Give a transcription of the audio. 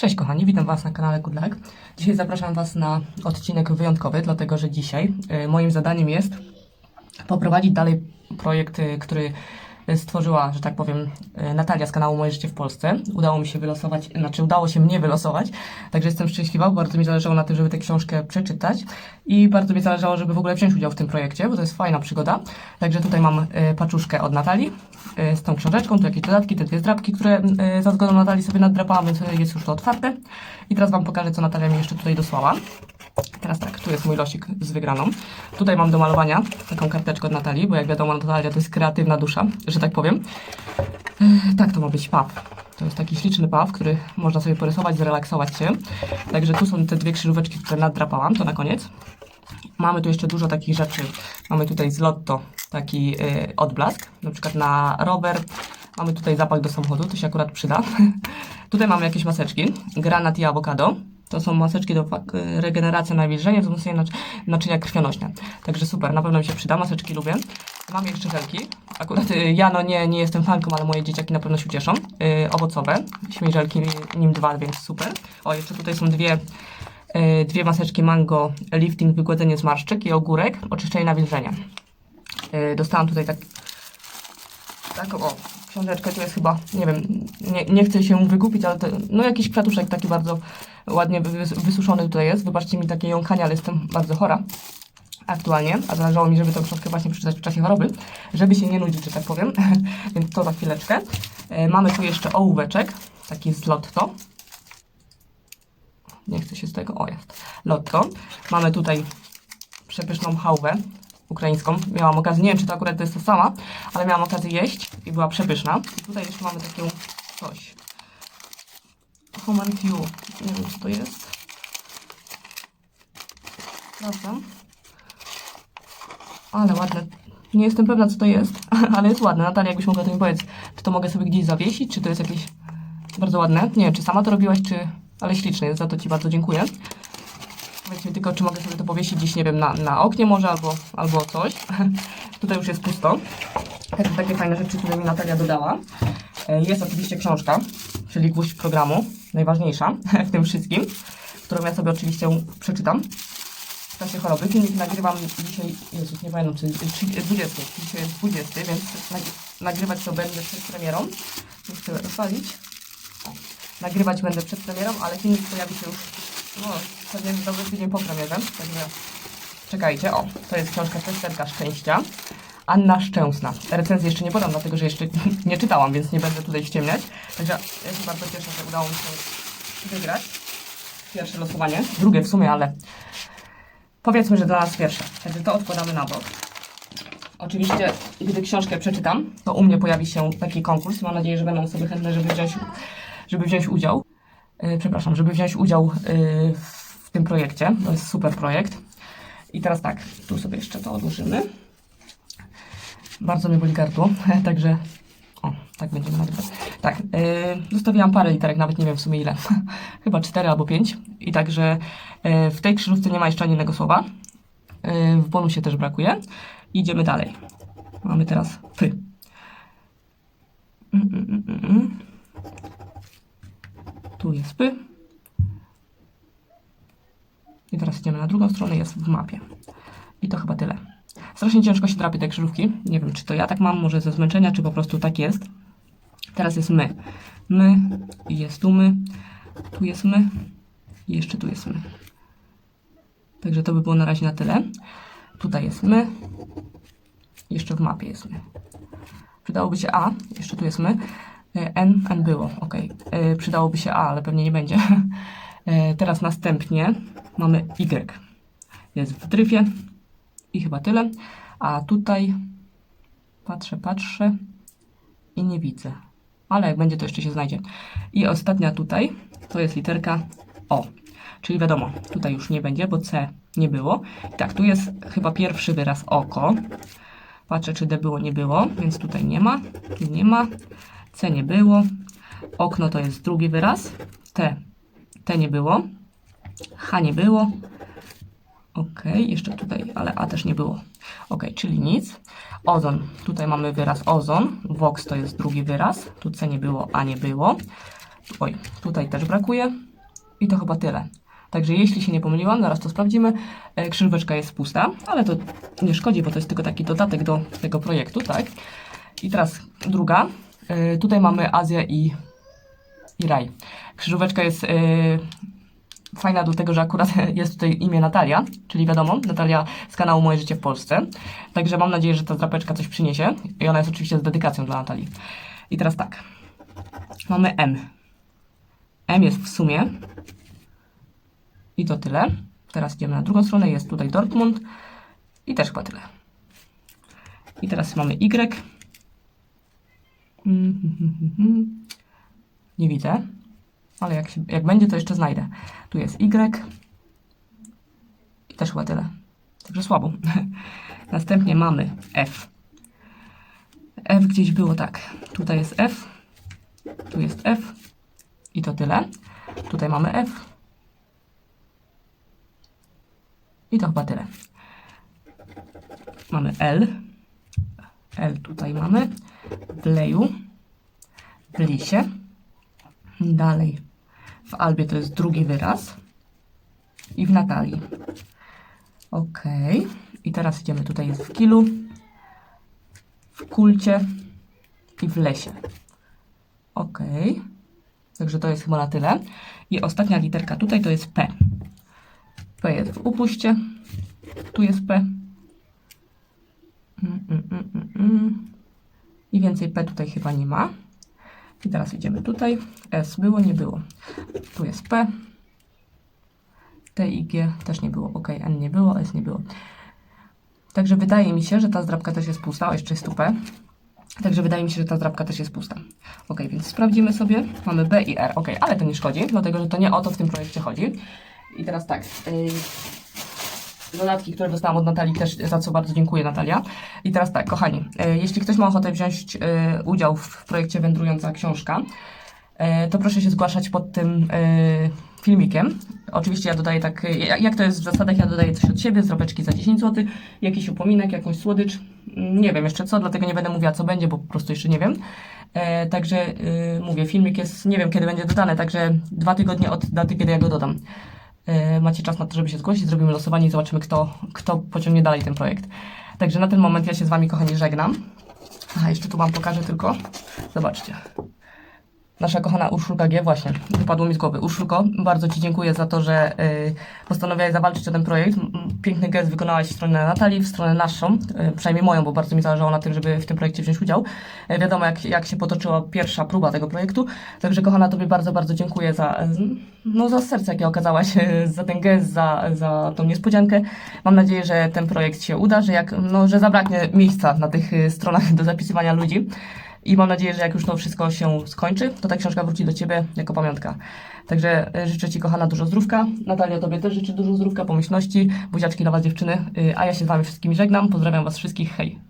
Cześć kochani, witam Was na kanale Good Luck. Dzisiaj zapraszam Was na odcinek wyjątkowy, dlatego że dzisiaj y, moim zadaniem jest poprowadzić dalej projekt, y, który stworzyła, że tak powiem, y, Natalia z kanału Moje Życie w Polsce. Udało mi się wylosować, znaczy udało się mnie wylosować, także jestem szczęśliwa, bardzo mi zależało na tym, żeby tę książkę przeczytać i bardzo mi zależało, żeby w ogóle wziąć udział w tym projekcie, bo to jest fajna przygoda. Także tutaj mam y, paczuszkę od Natalii y, z tą książeczką, tu jakieś dodatki, te dwie zdrabki, które za zgodą Natalii sobie naddrapałam, więc jest już to otwarte. I teraz Wam pokażę, co Natalia mi jeszcze tutaj dosłała. Teraz tak, tu jest mój losik z wygraną. Tutaj mam do malowania taką karteczkę od Natalii, bo jak wiadomo, Natalia to jest kreatywna dusza, że tak powiem. Tak, to ma być paw. To jest taki śliczny paw, który można sobie porysować, zrelaksować się. Także tu są te dwie krzyżóweczki, które naddrapałam, to na koniec. Mamy tu jeszcze dużo takich rzeczy. Mamy tutaj z Lotto taki y, odblask, na przykład na rower. Mamy tutaj zapach do samochodu, to się akurat przyda. tutaj mamy jakieś maseczki, granat i awokado. To są maseczki do y, regeneracji nawilżenia, wzmocnienia naczy- naczynia krwionośne. Także super, na pewno mi się przyda, maseczki lubię. Mam jeszcze żelki. Akurat y, ja no nie, nie jestem fanką, ale moje dzieciaki na pewno się ucieszą. Y, owocowe, śmieżelki nim dwa, więc super. O, jeszcze tutaj są dwie y, dwie maseczki mango, lifting, wygładzenie zmarszczek i ogórek, oczyszczenie nawilżenia. Y, dostałam tutaj tak, taką, o, książeczkę, tu jest chyba, nie wiem, nie, nie chcę się wygupić, ale to, no jakiś kwiatuszek taki bardzo ładnie wys- wysuszony tutaj jest. Wybaczcie mi takie jąkanie, ale jestem bardzo chora aktualnie, a zależało mi, żeby tę książkę właśnie przeczytać w czasie choroby, żeby się nie nudzić, że tak powiem, więc to za chwileczkę. E, mamy tu jeszcze ołóweczek, taki z Lotto. Nie chcę się z tego, o jest, Lotto. Mamy tutaj przepyszną chałwę ukraińską. Miałam okazję, nie wiem czy to akurat to jest ta sama, ale miałam okazję jeść i była przepyszna. I tutaj jeszcze mamy taką coś. Human Q. Nie wiem co to jest. Sprawdzam. Ale ładne. Nie jestem pewna, co to jest, ale jest ładne. Natalia, jakbyś mogła to mi powiedzieć, czy to mogę sobie gdzieś zawiesić, czy to jest jakieś bardzo ładne. Nie wiem, czy sama to robiłaś, czy... Ale śliczne jest, za to Ci bardzo dziękuję. Powiedz tylko, czy mogę sobie to powiesić gdzieś, nie wiem, na, na oknie może, albo, albo coś. tutaj już jest pusto. Także takie fajne rzeczy, które mi Natalia dodała. E, Jest oczywiście książka, czyli gwóźdź programu, najważniejsza w tym wszystkim, którą ja sobie oczywiście przeczytam w czasie choroby. Filmik nagrywam dzisiaj, Jezus, nie pamiętam, czy, czy 20, dzisiaj jest 20, więc nag- nagrywać to będę przed premierą. Nie chcę rozwalić. O, Nagrywać będę przed premierą, ale filmik pojawi się już, no, pewnie dobry tydzień po premierze, także czekajcie. O, to jest książka Testerka Szczęścia. Anna Szczęsna. Recenzję jeszcze nie podam, dlatego że jeszcze nie czytałam, więc nie będę tutaj ściemniać. Także ja się bardzo cieszę, że udało mi się wygrać pierwsze losowanie. Drugie w sumie, ale powiedzmy, że dla nas pierwsze. Także to odkładamy na bok. Oczywiście, gdy książkę przeczytam, to u mnie pojawi się taki konkurs. Mam nadzieję, że będą osoby chętne, żeby wziąć, żeby wziąć udział. Yy, przepraszam, żeby wziąć udział yy, w tym projekcie. To jest super projekt. I teraz tak, tu sobie jeszcze to odłożymy. Bardzo mnie boli gardło, także o, tak będziemy nagrywać. Tak, yy, zostawiłam parę literek, nawet nie wiem w sumie ile. Chyba cztery albo pięć. I także yy, w tej krzyżówce nie ma jeszcze ani jednego słowa. Yy, w bonusie też brakuje. Idziemy dalej. Mamy teraz py. Mm, mm, mm, mm, mm. Tu jest py. I teraz idziemy na drugą stronę, jest w mapie. I to chyba tyle. Strasznie ciężko się drapie te krzyżówki. Nie wiem, czy to ja tak mam, może ze zmęczenia, czy po prostu tak jest. Teraz jest my. My jest tu my. Tu jest my. I jeszcze tu jest my. Także to by było na razie na tyle. Tutaj jest my. Jeszcze w mapie jest my. Przydałoby się A. Jeszcze tu jest my. E, N, N było, ok. E, Przydałoby się A, ale pewnie nie będzie. E, Teraz następnie mamy Y. Jest w dryfie. I chyba tyle. A tutaj patrzę, patrzę i nie widzę. Ale jak będzie, to jeszcze się znajdzie. I ostatnia tutaj to jest literka O. Czyli wiadomo, tutaj już nie będzie, bo C nie było. I tak, tu jest chyba pierwszy wyraz oko. Patrzę, czy D było, nie było, więc tutaj nie ma. Tu nie ma. C nie było. Okno to jest drugi wyraz. T, T nie było. H nie było. Ok, jeszcze tutaj, ale A też nie było. Ok, czyli nic. Ozon, tutaj mamy wyraz ozon. Vox to jest drugi wyraz. Tu C nie było, A nie było. Oj, tutaj też brakuje. I to chyba tyle. Także jeśli się nie pomyliłam, zaraz to sprawdzimy. E, Krzyżóweczka jest pusta, ale to nie szkodzi, bo to jest tylko taki dodatek do tego projektu, tak? I teraz druga. E, Tutaj mamy Azję i, i raj. Krzyżóweczka jest e, fajna do tego, że akurat jest tutaj imię Natalia, czyli wiadomo, Natalia z kanału Moje Życie w Polsce. Także mam nadzieję, że ta drapeczka coś przyniesie. I ona jest oczywiście z dedykacją dla Natalii. I teraz tak. Mamy M. M jest w sumie. I to tyle. Teraz idziemy na drugą stronę. Jest tutaj Dortmund. I też chyba tyle. I teraz mamy Y. Nie widzę. Ale jak, się, jak będzie, to jeszcze znajdę. Tu jest Y. I też chyba tyle. Także słabo. Następnie mamy F. F gdzieś było tak. Tutaj jest F. Tu jest F. I to tyle. Tutaj mamy F. I to chyba tyle. Mamy L. L tutaj mamy. W leju. W lisie. Dalej. W Albie to jest drugi wyraz. I w Natalii. Ok. I teraz idziemy tutaj jest w kilu. W kulcie. I w lesie. Ok. Także to jest chyba na tyle. I ostatnia literka tutaj to jest P. P jest w upuście. Tu jest P. Mm, mm, mm, mm, mm. I więcej P tutaj chyba nie ma. I teraz idziemy tutaj. S było, nie było. Tu jest P. T i G też nie było. Ok, N nie było, S nie było. Także wydaje mi się, że ta zdrabka też jest pusta. O, jeszcze jest tu P. Także wydaje mi się, że ta zdrabka też jest pusta. Ok, więc sprawdzimy sobie. Mamy B i R. Ok, ale to nie szkodzi, dlatego że to nie o to w tym projekcie chodzi. I teraz tak. Yy, dodatki, które dostałam od Natalii, też za co bardzo dziękuję Natalia. I teraz tak, kochani, yy, jeśli ktoś ma ochotę wziąć yy, udział w projekcie Wędrująca Książka, yy, to proszę się zgłaszać pod tym filmikiem. Oczywiście ja dodaję tak, jak to jest w zasadach, ja dodaję coś od siebie, zropeczki za 10 zł, jakiś upominek, jakąś słodycz, nie wiem jeszcze co, dlatego nie będę mówiła co będzie, bo po prostu jeszcze nie wiem. E, także yy, mówię, filmik jest, nie wiem kiedy będzie dodany, także dwa tygodnie od daty, kiedy ja go dodam. E, macie czas na to, żeby się zgłosić, zrobimy losowanie i zobaczymy, kto, kto pociągnie dalej ten projekt. Także na ten moment ja się z Wami, kochani, żegnam. Aha, jeszcze tu Wam pokażę tylko. Zobaczcie. Nasza kochana Urszulka G, właśnie, wypadło mi z głowy. Urszulko, bardzo Ci dziękuję za to, że y, postanowiłaś zawalczyć o ten projekt. Piękny gest wykonałaś w stronę Natalii, w stronę naszą, y, przynajmniej moją, bo bardzo mi zależało na tym, żeby w tym projekcie wziąć udział. Y, wiadomo, jak, jak się potoczyła pierwsza próba tego projektu. Także, kochana, Tobie bardzo, bardzo dziękuję za, no, za serce, jakie okazałaś, y, za ten gest, za, za tą niespodziankę. Mam nadzieję, że ten projekt się uda, że, jak, no, że zabraknie miejsca na tych y, stronach do zapisywania ludzi. I mam nadzieję, że jak już to wszystko się skończy, to ta książka wróci do Ciebie jako pamiątka. Także y, życzę Ci, kochana, dużo zdrówka. Natalia, Tobie też życzę dużo zdrówka, pomyślności, buziaczki dla Was, dziewczyny. Y, A ja się z Wami wszystkimi żegnam. Pozdrawiam Was wszystkich. Hej!